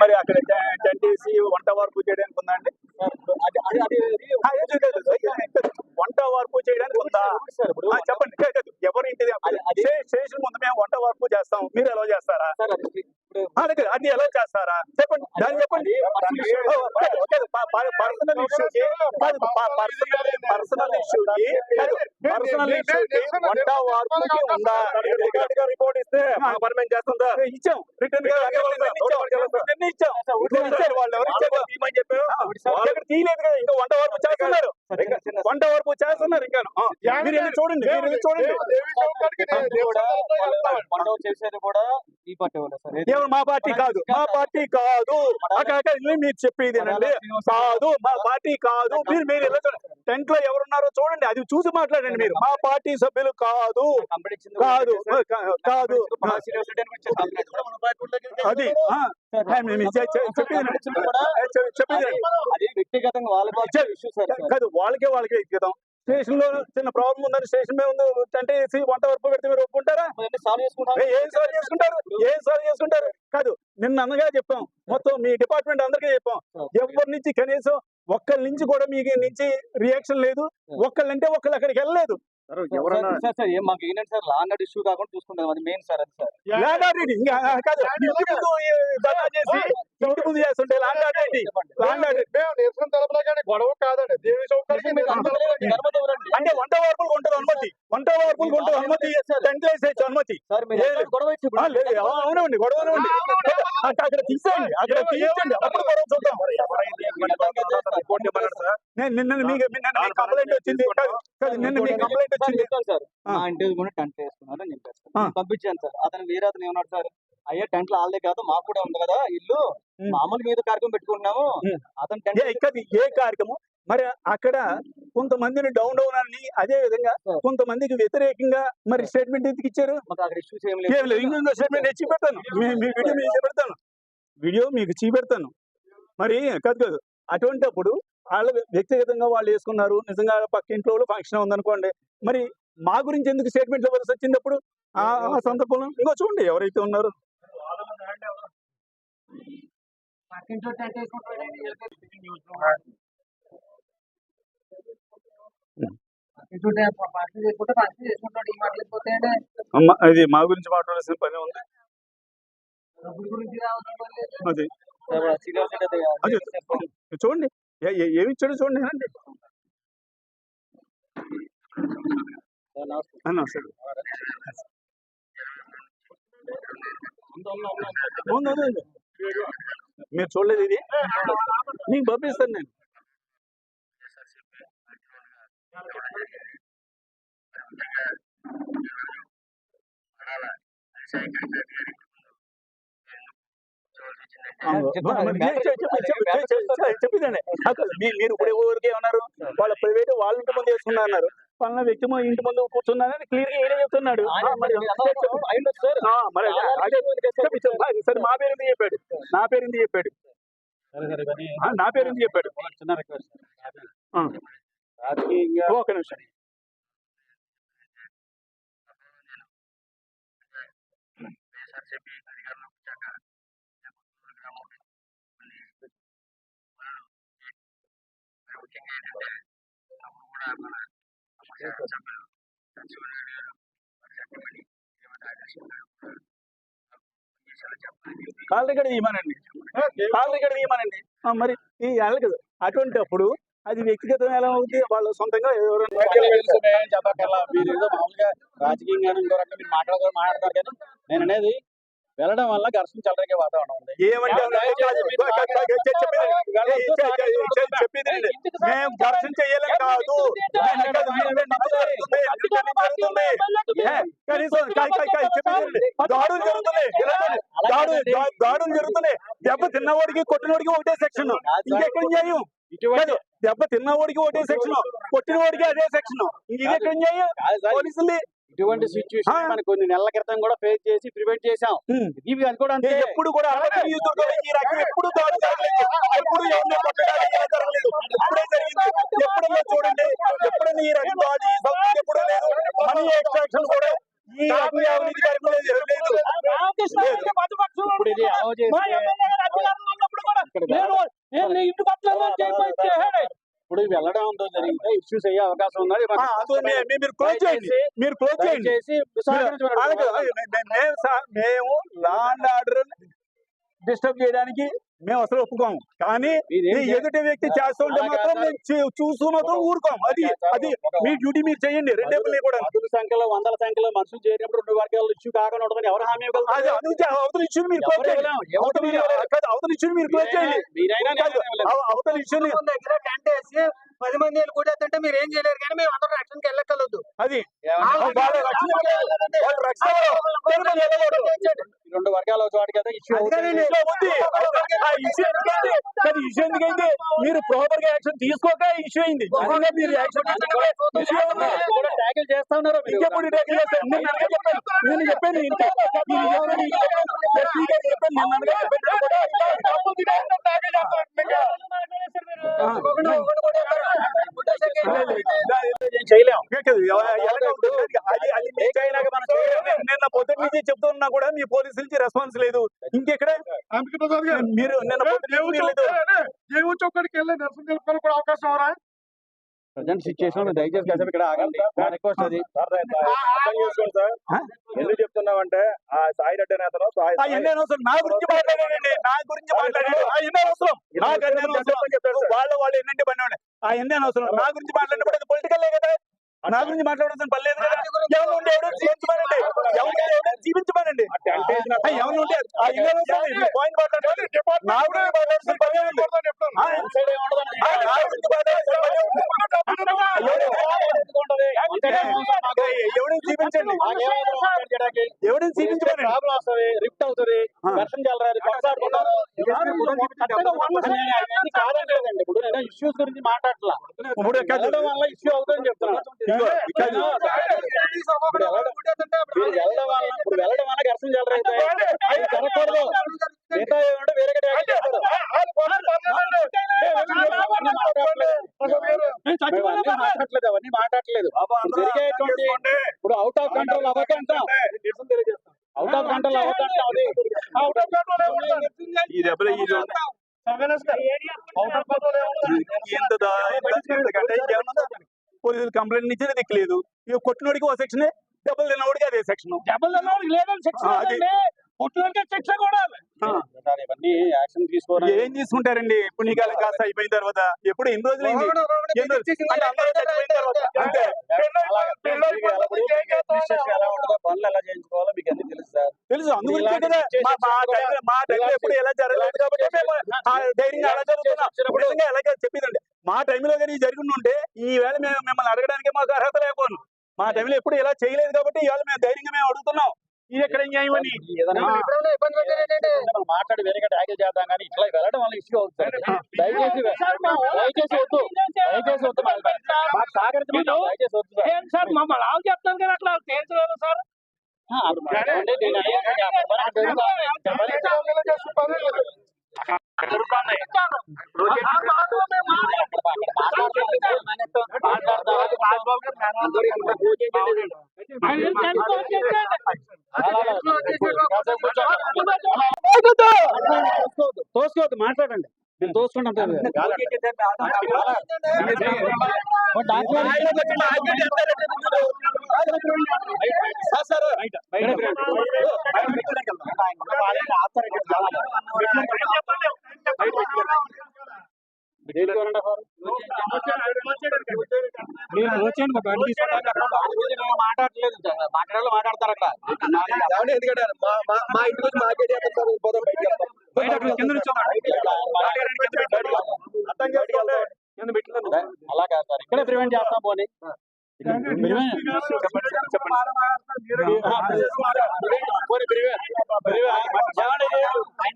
మరి అక్కడ టె- టెంట్ వేసి వంట వార్పు చేయడానికి ఉందా అండి? ఆ, ఏం చేయలేదు. వంట వార్పు చేయడానికి ఉందా? చెప్పండి. ఎవరి ఇంటిది స్టే- స్టేషన్ ముందు మేము వంట వార్పు చేస్తాం మీరు ఎలా చేస్తారా? అది ఎలా చేస్తారా చెప్పండి దాన్ని చెప్పండి పర్సనల్ ఇష్యూకి పర్సనల్ ఇష్యూకి పర్సనల్ ఇష్యూకి వంట వార్పుకి ఉందా రిపోర్ట్ ఇస్తే పర్మనెంట్ చేస్తుందా ఇచ్చాం రిటర్న్గా రిటర్న్ ఇచ్చాం వాళ్ళు ఎవరు ఇచ్చారు తీయమని చెప్పారు వాళ్ళు ఇక్కడ తీయలేదు కదా ఇంకా వంట వార్పు చేస్తున్నారు వంట వార్పు చేస్తున్నారు ఇంకా మీరు చూడండి మీరు చూడండి చేసేది కూడా మా పార్టీ కాదు మా పార్టీ కాదు. అక్కడ మీరు చెప్పేది కాదు మా పార్టీ కాదు. మీరు మీరు ఎలా టెంట్లో ఎవరున్నారో చూడండి. అది చూసి మాట్లాడండి మీరు. మా పార్టీ సభ్యులు కాదు. కాదు. కాదు. అది చెప్పేది చెప్పేది. కాదు వాళ్ళకే వాళ్ళకే ఇద్దాం స్టేషన్లో చిన్న ప్రాబ్లం ఉందని స్టేషన్ మీద వేసి వంట వరకు పెడితే మీరు ఒప్పుకుంటారా? ఏ- ఏం సాల్వ్ చేసుకుంటారు? ఏం సాల్వ్ చేసుకుంటారు? కాదు నిన్న అనగా చెప్పాం. మొత్తం మీ డిపార్ట్మెంట్ అందరికీ చెప్పాం. ఎవరి నుంచి కనీసం ఒక్కరి నుంచి కూడా మీకు నుంచి రియాక్షన్ లేదు. ఒక్కళ్ళంటే ఒక్కళ్ళు అక్కడికి వెళ్ళలేదు. మాకు ఏంటంటే సార్ లాండ్ ఇష్యూ కాకుండా చూసుకుంటాం. అది మెయిన్ సార్ అది సార్ గొడవ కాదండి. దేవి. అంటే వంట వార్పులకు ఉంటుంది అనుమతి. వంట వార్పులకు ఉంటుంది అనుమతి. టెంట్ వేసేయచ్చు అనుమతి. గొడవ అవునండి గొడవలు ఉంది అక్కడ తీసేయండి. అక్కడ తీయించండి అప్పుడు గొడవ చూద్దాం. నేను నిన్న మీకు నిన్న కంప్లైంట్ వచ్చింది. నిన్న మీకు కంప్లైంట్ చెప్పాను సార్. ఆ. మా ఇంటి కూడా టెంట్ వేసుకున్నారు అని. పంపించాను సార్. అతను వేరే అతను ఏమన్నాడు సార్ అయ్యా టెంట్ ఆల్దే కాదు మాకు కూడా ఉంది కదా ఇల్లు. మామూలు మీద కార్యక్రమం పెట్టుకుంటున్నాము. ఉమ్. అతను ఏ టెంట్ ఇక్కడ ఏ కార్యక్రమం? మరి అక్కడ కొంతమందిని డౌన్ డౌన్ అని అదే విధంగా. కొంతమందికి వ్యతిరేకంగా మరి స్టేట్మెంట్ ఎందుకు ఇచ్చారు? ఇంకొక స్టేట్మెంట్ ఇచ్చి పెడతాను మీ మీ వీడియో మీకు చూపెడతాను. వీడియో మీకు చూపెడతాను. మరి కాదు కాదు అటువంటిప్పుడు వాళ్ళు వ్యక్తిగతంగా వాళ్ళు వేసుకున్నారు. నిజంగా పక్క ఇంట్లో ఫంక్షన్ ఉందనుకోండి మరి మా గురించి ఎందుకు స్టేట్మెంట్ ఇవ్వాల్సి వచ్చినప్పుడు ఆ ఆ సందర్భంలో? ఇంకో చూడండి ఎవరైతే ఉన్నారో. మా గురించి మాట్లాడాల్సిన పని ఉంది. అది. చూడండి ఏమి ఇచ్చాడో చూడండి. సార్ నమస్తే. మీరు. చూడలేదు ఇది? మీకు పంపిస్తాను నేను. చెప్పిందండి మీరు ఇప్పుడు ఊరికే ఉన్నారు వాళ్ళ ప్రైవేట్ వాళ్ళ ఇంటి ముందు వేసుకున్నా పలానా వ్యక్తి ఇంటి ముందు కూర్చున్నారని క్లియర్గా ఏడే చెప్తున్నాడు. మా పేరు ఎందుకు చెప్పాడు. నా పేరు ఎందుకు చెప్పాడు నా పేరు ఎందుకు చెప్పాడు చిన్న రిక్వెస్ట్ రాజకీయంగా ఒక నిమిషం కాల్ రికార్డ్ ఇవ్వమనండి కాల్ రికార్డ్ ఇవ్వమనండి ఆ, మరి ఈ అలాగే అటువంటి అప్పుడు అది వ్యక్తిగతం ఎలా అవుతుంది వాళ్ళు సొంతంగా చెప్పక్కర్లా? మీరు ఏదో మామూలుగా రాజకీయంగా ఇంకో రకంగా మీరు మాట్లాడతారు మాట్లాడతారు కానీ నేను అనేది వెళ్ళడం వల్ల ఘర్షణ చెలరగే వాతావరణం ఉంది. మేము ఘర్షణ కాదు. కనీసం దాడులు జరుగుతున్నాయి. దాడులు జరుగుతున్నాయి. దెబ్బ తిన్నవాడికి కొట్టినవాడికి ఒకటే సెక్షన్. ఇంకెక్కడ కాదు దెబ్బ తిన్నవాడికి ఒకటే సెక్షన్. కొట్టినవాడికి అదే సెక్షన్. కాదు. సార్, పోలీసులు ఇటువంటి సిచ్యువేషన్. మనం కొన్ని నెలల క్రితం కూడా ఫేస్ చేసి ప్రివెంట్ చేసాం ఇవి అది కూడా అంతే. ఎప్పుడు కూడా ఎప్పుడు ఎప్పుడన్నా చూడండి. ఎప్పుడన్నా ఈ రకం దాడి ఎప్పుడూ లేదు. మనీ ఎక్స్ట్రాక్షన్ కూడా. ఇప్పుడు ఇది అలవ చేస్తే ఇప్పుడు వెళ్ళడం ఉందో జరిగితే ఇష్యూస్ అయ్యే అవకాశం ఉన్నది మీరు క్లోజ్ చేయండి. మీరు క్లోజ్ చేయండి. మేము లాండ్ ఆర్డర్ డిస్టర్బ్ చేయడానికి మేము అసలు ఒప్పుకోము కానీ ఎదుటి వ్యక్తి చేస్తుంటే మాత్రం. మేము చూస్తూ మాత్రం ఊరుకోం. అది అది మీ డ్యూటీ మీరు చేయండి. రెండేపుల్ని కూడా పదుల సంఖ్యలో వందల సంఖ్యలో మనుషులు చేరినప్పుడు రెండు వర్గాలు ఇష్యూ కాకుండా ఉండదని ఎవరు హామీ అవతల ఇష్యూ మీరు క్లోజ్ చేయండి. అవతల ఇష్యూ మీరు క్లోజ్ చేయండి. అవతల వేసి పది మంది వెళ్ళి కూడేస్తుంటే మీరు ఏం చేయలేరు. కానీ మేము అందరం రక్షణకి వెళ్ళక్కర్లేదు. అది రెండు వర్గాల ఒక చోట కదా ఇష్యూ అవుతుంది ఇష్యూ కానీ ఎందుకైంది మీరు ప్రాపర్గా యాక్షన్ తీసుకోక ఇష్యూ అయింది మీరు యాక్షన్ ట్యాకిల్ చేస్తా ఉన్నారు మీరు. ఇంకెప్పుడు ట్యాకిల్ చేస్తారు? నేను చెప్పాను. అది అది. నిన్న పొద్దున్న నుంచి చెప్తున్నా కూడా మీ నుంచి రెస్పాన్స్ లేదు. ఇంకెక్కడ? అంబిక ప్రసాద్ గారు మీరు నిన్న అవకాశం ప్రజెంట్ సిచ్యువేషన్ దయచేసి కాసేపు ఇక్కడ ఆగండి. రిక్వెస్ట్ అది. ఎందుకు ఆ సాయి రెడ్డి నేతను నా గురించి మాట్లాడాడండి నా గురించి మాట్లాడాడు వాళ్ళ వాళ్ళు ఎన్నంటే పని ఆ ఎన్ని అనవసరం? నా గురించి మాట్లాడినప్పుడు కదా? నా గురించి మాట్లాడాల్సిన పని లేదు కదా ఎవరు ఉంటే ఎవడో జీవించమనండి ఎవరు ఉంటే ఎవడో జీవించమనండి ఆ, ఎవరు ఉంటే ఆ ఇల్లు జరగకూడదు మిగతా ఏమంటే వేరే మేము అవన్నీ ఇప్పుడు జరిగేటువంటి ఇప్పుడు అవుట్ ఆఫ్ కంట్రోల్ అవ్వకంటాం అవుట్ ఆఫ్ కంట్రోల్ ఈ దెబ్బలు ఈ పోలీసులు కంప్లైంట్ ఇచ్చేది దిక్కులేదు ఇక కొట్టినోడికి ఓ సెక్షన్ దెబ్బలు తిన్నోడికి అదే సెక్షన్ డబుల్ అన్నోడికి లేదని శిక్ష లేదండి. కొట్టినోడికే శిక్ష కూడా సార్ ఇవన్నీ యాక్షన్ తీసుకోవడం ఏం తీసుకుంటారండి? పుణ్యకాలం కాస్త అయిపోయిన తర్వాత ఎప్పుడు ఎన్ని రోజులు ఎలా ఎలా తెలుసు అందుగురించే కదా. మా టైంలో ఎప్పుడు ఎలా జరగలేదు కాబట్టి జరుగుతున్నాం అలాగే చెప్పేదండి మా టైంలో కానీ జరిగి ఉంటే ఈ వేళ మేము మిమ్మల్ని అడగడానికి మాకు అర్హత లేకపోను. మా టైంలో ఎప్పుడు ఇలా చేయలేదు కాబట్టి ఇవాళ మేము ధైర్యంగా మేము అడుగుతున్నాం. ఇది ఎక్కడ న్యాయం అని? ఏదైనా ఆ. ఎప్పుడైనా ఇబ్బంది పెట్టారంటే మనం మాట్లాడి వేరేగా ట్యాకిల్ చేద్దాం కానీ ఇట్లా వెళ్ళడం వల్ల ఇష్యూ అవుతుంది సార్. దయచేసి దయచేసి వద్దు. దయచేసి వద్దు మాకు మాకు సహకరించమని దయచేసి వద్దు సార్. మమ్మల్ని ఆవు చెప్తాను కదా అట్లా తేల్చలేదు సార్. తోసుకోవద్దు మాట్లాడండి నేను తోసుకుంటాను మీరు మాట్లాడట్లేదు. మాట్లాడాలి మాట్లాడతారు అక్కడ. మా ఇంటి నుంచి మాకే పోదాం కింద పెట్టినాను అలా కాదు సార్. ఇక్కడే ప్రివెంట్ చేస్తాం పోనీ.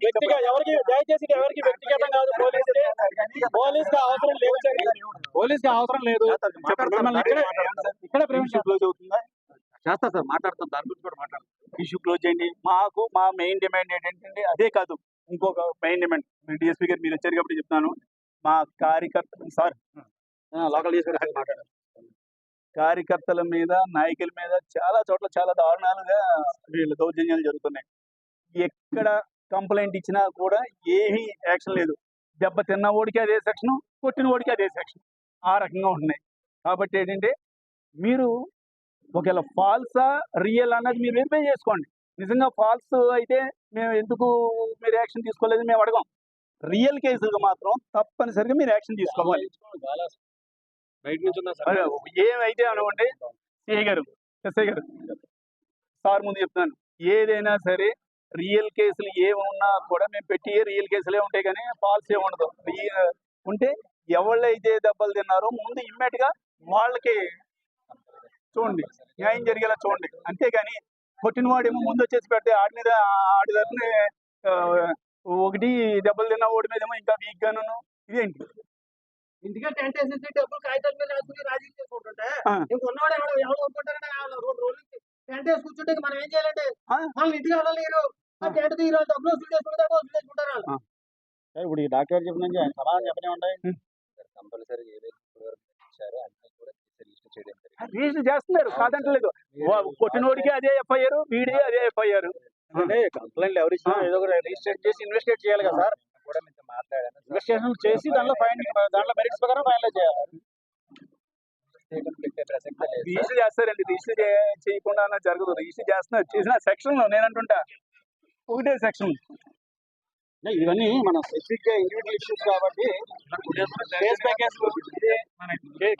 వ్యక్తిగా ఎవరికి దయచేసి ఎవరికి వ్యక్తిగతం కాదు పోలీస్ పోలీస్కి అవసరం లేదు. పోలీస్కి అవసరం లేదు. ఇక్కడే క్లోజ్ అవుతుందా? చేస్తా సార్ మాట్లాడతాం దాని గురించి కూడా మాట్లాడతాం. ఇష్యూ క్లోజ్ చేయండి. మాకు మా మెయిన్ డిమాండ్ ఏంటంటే అదే కాదు ఇంకొక మెయిన్ డిమాండ్ డిఎస్పీ గారు మీరు వచ్చారు కాబట్టి చెప్తాను మా కార్యకర్త సార్ లోకల్ తీసుకుని మాట్లాడారు కార్యకర్తల మీద నాయకుల మీద చాలా చోట్ల చాలా దారుణాలుగా వీళ్ళు దౌర్జన్యాలు జరుగుతున్నాయి. ఎక్కడ కంప్లైంట్ ఇచ్చినా కూడా ఏమీ యాక్షన్ లేదు. దెబ్బ తిన్న ఓడికి అదే సెక్షన్ కొట్టిన ఓడికి అదే సెక్షన్. ఆ రకంగా ఉంటున్నాయి. కాబట్టి ఏంటంటే మీరు ఒకవేళ ఫాల్సా రియల్ అన్నది మీరు వెరిఫై చేసుకోండి. నిజంగా ఫాల్స్ అయితే మేము ఎందుకు మీరు యాక్షన్ తీసుకోలేదు మేము అడగం. రియల్ కేసులకు మాత్రం తప్పనిసరిగా మీరు యాక్షన్ తీసుకోవాలి. ఏమైతే అనుకోండి సిఐ గారు ఎస్ఐ గారు సార్ ముందు చెప్తున్నాను. ఏదైనా సరే రియల్ కేసులు ఏమున్నా కూడా మేము పెట్టి రియల్ కేసులే ఉంటాయి కానీ ఫాల్స్ ఏ ఉండదు. ఉంటే ఎవళ్ళైతే దెబ్బలు తిన్నారో ముందు ఇమ్మీడియట్గా వాళ్ళకి చూడండి న్యాయం జరిగేలా చూడండి. అంతేగాని కొట్టిన వాడేమో ముందు వచ్చేసి పెడితే ఆడి మీద ఆడి తరపున ఆ, ఒకటి దెబ్బలు తిన్న ఓడి మీదేమో ఇంకా వీక్ గాను ఇదేంటి? ఇంటికే టెంట్ వేసేసి డబ్బులు కాగితాల మీద రాసుకుని రాజీ చేసుకుంటుంటే. ఇంకొన్నవాడు ఎవడు ఎవరు కొనుక్కుంటారంటే ఆ రెండు రోజులు టెంట్ వేసి కూర్చుంటే మనం ఏం చేయాలంటే. వాళ్ళు ఇంటికి వెళ్ళలేరు. ఆ టెంట్ తీరు డబ్బులు వసూలు చేసుకుంటారు వసూలు చేసుకుంటారు వాళ్ళు. ఇప్పుడు ఈ డాక్టర్ చెప్పిన ఆయన సమాధానం చెప్పనే ఉంటాయి. కంపల్సరీ ఏదైతే ఇచ్చారో రిజిస్టర్ రిజిస్టర్ చేస్తున్నారు. కాదంటలేదు. కొట్టినోడికి అదే ఎఫ్ఐఆర్ వీడి అదే ఎఫ్ఐఆర్. కంప్లైంట్ ఎవరు ఇచ్చినా ఏదో రిజిస్టర్ చేసి ఇన్వెస్టిగేట్ చేయాలి కదా సార్. ఇన్వెస్టిగేషన్ చేసి దాంట్లో ఫైన్ దాంట్లో మెరిట్స్ ప్రకారం ఫైనల్ చేయాలి. రిజిస్టర్ చేస్తారండి. రిజిస్టర్ చేయకుండా జరగదు. రిజిస్టర్ చేస్తున్నారు చేసిన సెక్షన్లో నేను అంటుంటా. ఒకటే సెక్షన్. ఇవన్నీ మన స్పెసిఫిక్గా ఇండివిజువల్ ఇష్యూస్ కాబట్టి case by case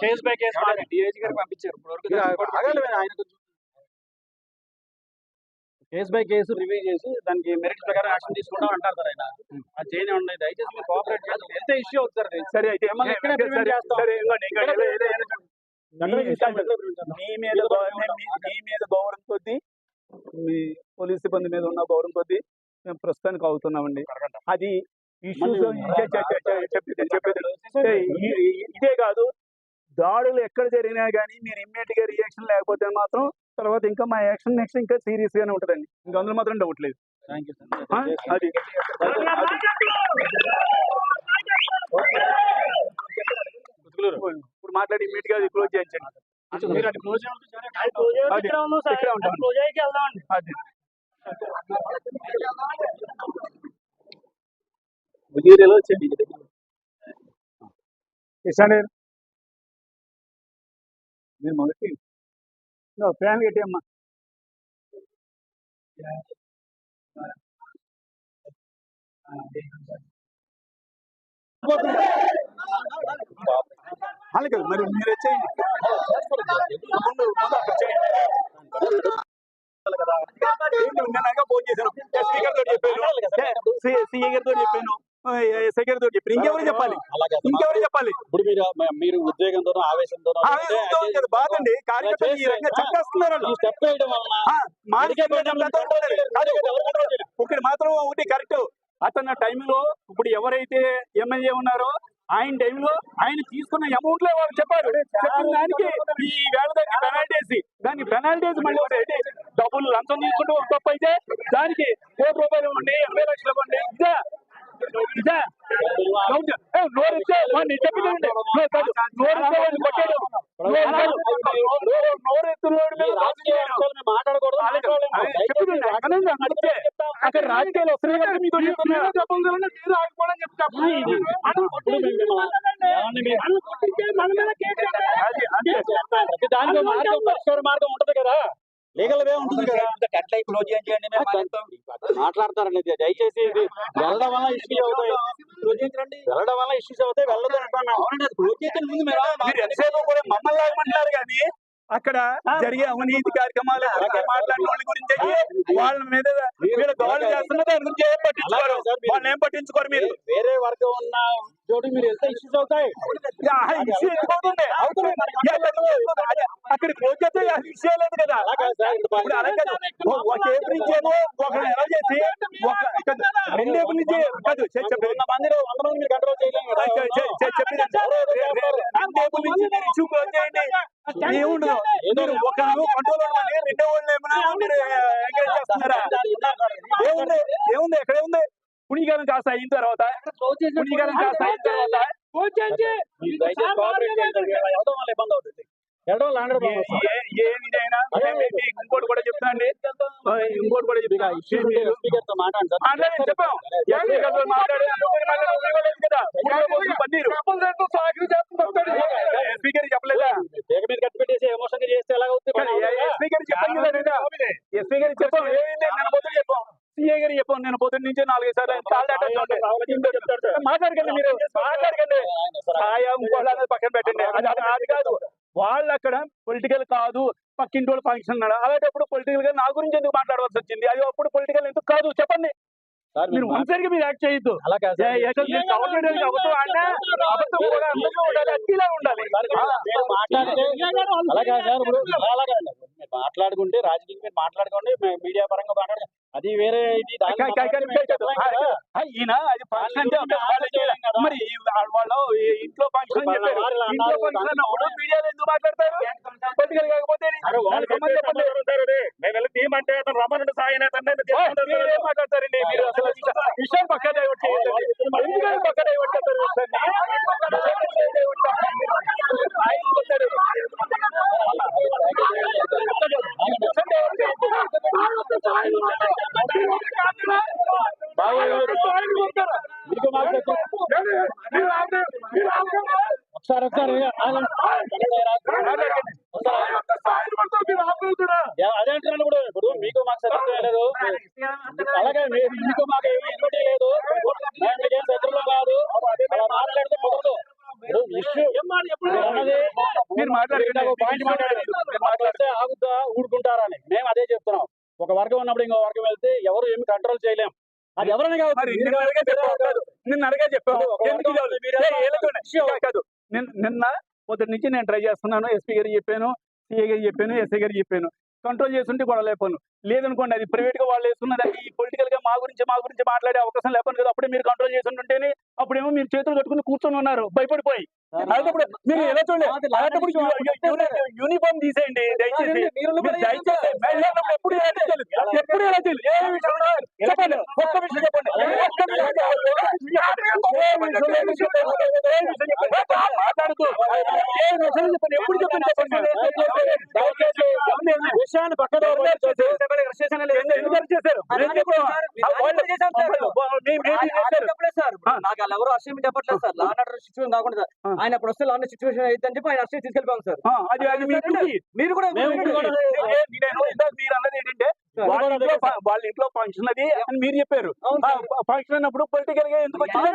case by case DIG గారికి పంపించారు. ఇప్పటివరకు ఆగాలి ఆయన కేసు బై కేసు రివ్యూ చేసి దానికి మెరిట్ ప్రకారం యాక్షన్ తీసుకుంటాం అంటారు సార్ ఆయన. అది చేయని ఉండే దయచేసి మీరు కోఆపరేట్ చేసి ఎంత ఇష్యూ అవుతుంది సరే అయితే. మీ మీద మీ మీద గౌరవం కొద్దీ మీ పోలీస్ సిబ్బంది మీద ఉన్న గౌరవం కొద్దీ మేము ప్రస్తుతానికి అవుతున్నామండి. అది ఇష్యూస్ చెప్పేది ఇదే కాదు. దాడులు ఎక్కడ జరిగినా కానీ మీరు ఇమ్మీడియట్గా రియాక్షన్ లేకపోతే మాత్రం తర్వాత ఇంకా మా యాక్షన్ నెక్స్ట్ ఇంకా సీరియస్ గానే ఉంటుందండి. ఇంకా అందులో మాత్రం డౌట్ లేదు. అది. ఇప్పుడు మాట్లాడి ఇమ్మీడియట్గా క్లోజ్ చేయించండి. మీరు వచ్చేది ఇస్తాను మొదటి ఫ్యాన్ కట్టేమ్మా అలాగే మరి మీరు వచ్చేయండి. ఫోన్ చేశాను చెప్పాను? సిఏ గారితో చెప్పాను. గారితో చెప్పాను. ఇంకెవరు చెప్పాలి? ఇంకెవరు చెప్పాలి? ఇప్పుడు మీరు మీరు ఉద్వేగంతో ఆవేశంతో ఆవేశంతో బాధండి. కార్యకర్తలు ఈ రకంగా. స్టెప్ వేయడం ఒకటి మాత్రం ఒకటి కరెక్ట్. అతను టైంలో ఇప్పుడు ఎవరైతే ఎమ్మెల్యే ఉన్నారో ఆయన టైంలో ఆయన తీసుకున్న అమౌంట్లో వాళ్ళు చెప్పారు. చెప్పిన దానికి ఈ వేళ దానికి పెనాల్టీ వేసి దానికి పెనాల్టీ వేసి మళ్ళీ డబ్బులు లంచం తీసుకుంటూ ఒక తప్పు అయితే దానికి కోటి రూపాయలు ఇవ్వండి ఎనభై లక్షలు ఇవ్వండి ఇదే ఇదే నోరు వాడిని చెప్పిందండి నోరు కొట్టాడు నోరు- అంశాలను మాట్లాడకూడదు అక్కడే అక్కడ రాజకీయాలు వస్తున్నాయి మీతో మీరు ఆగిపోవడం అంతే ప్రతి దానికి ఒక మార్గం పరిష్కార మార్గం ఉంటది కదా లీగల్ వే ఉంటుంది కదా. అట్లా క్లోజ్ చేయండి. మాట్లాడతారండి. దయచేసి ఇది వెళ్ళడం వల్ల ఇష్యూస్ అవుతాయి. వెళ్ళడం వల్ల ఇష్యూస్ అవుతాయి. వెళ్ళదు అంటున్నాను క్లోజ్ ముందు మీరు ఎంతసేపు కూడా మమ్మల్ని లాగమంటున్నారు కానీ అక్కడ జరిగే అవినీతి కార్యక్రమాలు గురించి మాట్లాడిన వాళ్ళ గురించి వాళ్ళ మీద మీరు గోల్ చేస్తున్న దాని గురించి ఏం పట్టించుకోరు? వాళ్ళు ఏం పట్టించుకోరు మీరు? వేరే వర్గం ఉన్న చోటు మీరు వెళ్తే ఇష్యూస్ అవుతాయి? ఆ ఇష్యూ ఎందుకు అవుతుంది? అవుతుంది. యా, ఎందుకు అవుతుంది? అదే, అక్కడ క్లోజ్ చేస్తే ఆ ఇష్యూ లేదు కదా. ఒక నుంచి ఏమో ఒకరిని ఎలా చేసి ఒక కాదు, రెండు ఏప్రిల్ నుంచి కాదు చె- చెప్పేది. వంద మందిలో వంద మంది మీరు కంట్రోల్ చేయలేం కదా చె- చె- చె- చెప్పేది అంటే రెండు ఏప్రిల్ నుంచి మీరు ఇష్యూ క్లోజ్ చేయండి ఏముండదు మీరు ఒక కంట్రోల్ ఉండాలి రెండో వాళ్ళు ఏమైనా మీరు ఎంకరేజ్ చేస్తున్నారా ఏముంది ఏముంది ఎక్కడ ఉంది పుణ్యకాలం కాస్త అయిన తర్వాత పుణ్యకాలం కాస్త అయిన తర్వాత మీరు దయచేసి కోఆపరేట్ చేయండి వెళ్ళడం వల్ల ఇబ్బంది అవుతుంది వెళ్ళడం వల్ల ఆంధ్ర ఏ- ఏ- ఏమిదైనా మీకు ఇంకోటి కూడా చెప్తా అండి ఇంకోటి కూడా చెప్తా స్పీకర్తో మాట్లాడండి సార్ మాట్లాడి చెప్పాం ఎస్పీ గారితో మాట్లాడి అనుకుని మళ్ళీ ఉపయోగం లేదు కదా ఊళ్ళో పోసిన పన్నీరు సాకిరి చేస్తుంది ఎస్పీ గారికి చెప్పలేదా దేగ మీద కట్టి పెట్టేసి ఎమోషన్గా చేస్తే ఎలా అవుతుంది ఎస్పీ గారికి చెప్పాను కదా నేను. ఎస్పీ గారికి చెప్పాం ఏమైంది నేను పొద్దున చెప్పాం సిఏ గారికి చెప్పాం నేను పొద్దున్న నుంచి నాలుగైదు సార్లు ఆయన కాల్ డేటా చూడండి. మాట్లాడకండి మీరు మాట్లాడకండి సాయం ఇంకోళ్ళ అనేది పక్కన పెట్టండి అది అది అది కాదు వాళ్ళు అక్కడ పొలిటికల్ కాదు వాళ్ళు ఫంక్షన్ అన్నాడు అలాంటప్పుడు పొలిటికల్గా నా గురించి ఎందుకు మాట్లాడవలసి వచ్చింది? అది అప్పుడు పొలిటికల్ ఎందుకు కాదు? చెప్పండి. మీరు ఒంటరిగా యాక్ట్ చేయొద్దు. మాట్లాడుకుంటే రాజకీయం మీరు మాట్లాడుకోండి మీడియా పరంగా మాట్లాడుకోండి అది వేరే ఇది ఈయన అది ఫంక్షన్ మరి వాళ్ళు ఇంట్లో ఫంక్షన్ ఇంట్లో ఫంక్షన్ అన్నప్పుడు మీడియాలో ఎందుకు మాట్లాడతారు పొలిటికల్ కాకపోతే వాళ్ళు సంబంధం చెప్పండి. మేము వెళ్ళి టీం అంటే అతను రమ్మనండి సాయన ఓ, మీరేం మాట్లాడతారండి మీరు అసలు విషయం- అదే అంటున్నాను ఇప్పుడు ఇప్పుడు మీకు మాకు సంబంధం లేదు అలాగే మీకు మాకు ఎన్నికటి లేదు మీకేం శత్రువులు కాదు. అలా మాట్లాడితే కుదరదు. మీరు మాట్లాడితే ఆగుద్దా ఊరుకుంటారా అని మేము అదే చెప్తున్నాం. ఒక వర్గం ఉన్నప్పుడు ఇంకో వర్గం వెళ్తే ఎవరు ఏమి కంట్రోల్ చేయలేం. అది ఎవరైనా కాదు. నిన్న అడగా వర్గం కాదు? నిన్న- పొద్దున్న నుంచి నేను ట్రై చేస్తున్నాను. ఎస్పీ గారికి చెప్పాను సిఏ గారికి చెప్పాను ఎస్ఐ గారికి చెప్పాను. కంట్రోల్ చేస్తుంటే గొడవ లేపాను లేదనుకోండి అది ప్రైవేట్గా వాళ్ళు వేసుకున్నది అది పొలిటికల్గా మా గురించి మా గురించి మాట్లాడే అవకాశం లేపను కదా అప్పుడే మీరు కంట్రోల్ చేస్తుంటేనే అప్పుడేమో మీరు చేతులు కట్టుకుని కూర్చొని ఉన్నారు భయపడిపోయి. అలాంటప్పుడు మీరు ఎలా చూడండి? అలాంటప్పుడు యూనిఫామ్ తీసేయండి దయచేసి. ఎప్పుడు ఎప్పుడు ఎలా చేయాలి? చెప్పండి. ఒక్క విషయం చెప్పండి ఒక్క విషయం చెప్పండి. ఏ విషయం చెప్పండి. ఏ విషయం చెప్పండి. మాట్లాడుతూ ఏ విషయం చెప్పండి ఎప్పుడు విషయాన్ని పక్కన చేశారు. నాకు వాళ్ళు ఎవరు అసెంబ్లీ చెప్పట్లేదు సార్ లా ఆర్డర్ సిచ్యువేషన్ కాకుండా. ఆయన అప్పుడు వస్తే లా సిచ్యువేషన్ అయితే అని చెప్పి ఆయన అసెంబ్లీ తీసుకెళ్ళిపోయాం సార్. మీరు కూడా ఇప్పుడు మీరు అన్నది ఏంటంటే వాళ్ళ ఇంట్లో ఫంక్షన్ అది అని మీరు చెప్పారు. ఫంక్షన్ అన్నప్పుడు పొలిటికల్గా ఎందుకు వచ్చిందో.